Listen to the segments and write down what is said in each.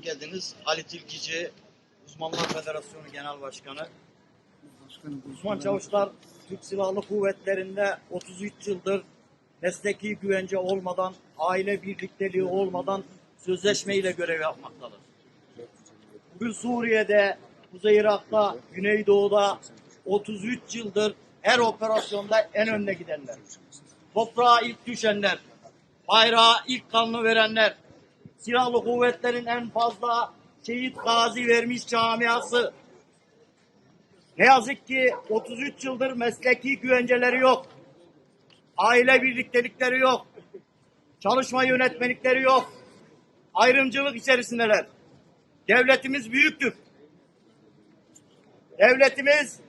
geldiniz. Ali Tilkici, Uzmanlar Federasyonu Genel Başkanı. Uzman Çavuşlar Türk Silahlı Kuvvetleri'nde 33 yıldır mesleki güvence olmadan, aile birlikteliği olmadan sözleşme ile görev yapmaktadır. Bugün Suriye'de, Kuzey Irak'ta, Güneydoğu'da 33 yıldır her operasyonda en önde gidenler. Toprağa ilk düşenler, bayrağa ilk kanını verenler, silahlı kuvvetlerin en fazla şehit gazi vermiş camiası. Ne yazık ki 33 yıldır mesleki güvenceleri yok. Aile birliktelikleri yok. Çalışma yönetmelikleri yok. Ayrımcılık içerisindeler. Devletimiz büyüktür. Devletimiz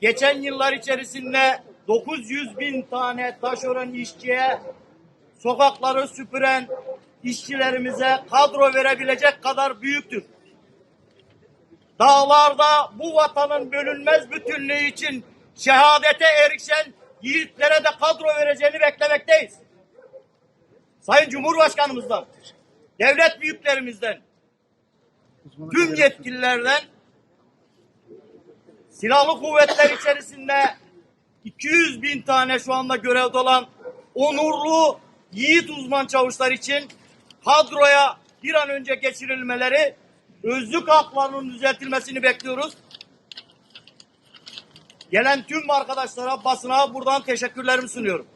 geçen yıllar içerisinde 900 bin tane taşeron işçiye sokakları süpüren işçilerimize kadro verebilecek kadar büyüktür. Dağlarda bu vatanın bölünmez bütünlüğü için şehadete erişen yiğitlere de kadro vereceğini beklemekteyiz. Sayın Cumhurbaşkanımızdan, devlet büyüklerimizden, tüm yetkililerden silahlı kuvvetler içerisinde 200 bin tane şu anda görevde olan onurlu yiğit uzman çavuşlar için kadroya bir an önce geçirilmeleri, özlük haklarının düzeltilmesini bekliyoruz. Gelen tüm arkadaşlara, basına buradan teşekkürlerimi sunuyorum.